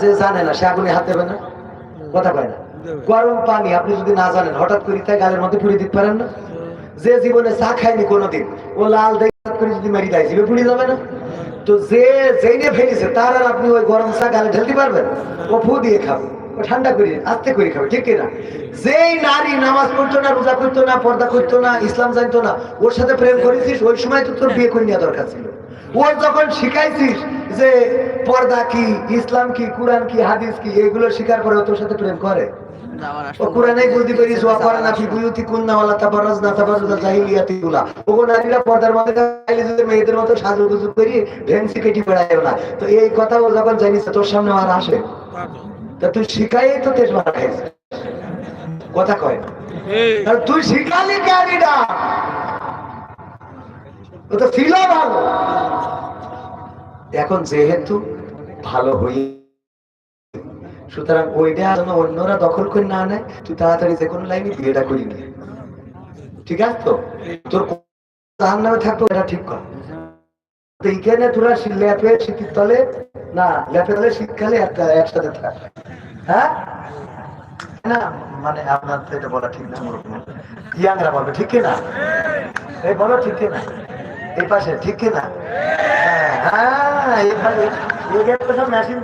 যে জানে না সে আগুনে হাত দেবে না। কথা কয় না। গরম পানি আপনি যদি না জানেন হঠাৎ করে তাই গালের মধ্যে পুড়ে দিতে পারেন না? যে জীবনে চা খায়নি কোনোদিন ও লাল দেখে করে যদি মারি দেয় জীবে পুড়ে যাবে না? তো যে জেনে ফেলেছে তার আর আপনি ওই গরম চা গালে ঢেলতে পারবেন? ও ফু দিয়ে খাবে। ঠান্ডা করে আস্তে করে খাবে, ঠিক কিনা? যেই নারী নামাজ পড়তো না, রোজা করতো না, পর্দা করতো না, ইসলাম জানতো না, ওর সাথে প্রেম করেছিস, ওই সময় তো তোর বিয়ে করে নেওয়া দরকার ছিল। ওর যখন শিখাইছিস যে পর্দা কি, ইসলাম কি, কোরআন কি, হাদিস কি, এগুলো স্বীকার করে তোর সাথে প্রেম করে? কোরআনে তো এই কথা ও যখন জানিস, তোর সামনে আর আসে। তা তুই শিখাই তো তেজ মারা খাইছিস কথা কয়। না তুই শিখালি গাড়িটা ও তো ছিল ভালো। এখন যেহেতু ভালো হই সুতরাং ওইটা যেন অন্যরা দখল করে না নেয় তুই তাড়াতাড়ি যে কোনো লাইনে বিয়েটা করি নি। ঠিক আছে তো? তোর জাহান নামে থাকতো এটা ঠিক কর। এইখানে তোরা ল্যাপে শীতের তলে, না ল্যাপে তলে শীতকালে একসাথে থাক। হ্যাঁ? না মানে আপনার তো এটা বলা ঠিক না ওরকম ইয়াংরা বলবে, ঠিক না এই বলো, ঠিক না এই পাশে, ঠিক না হ্যাঁ হ্যাঁ মেশিন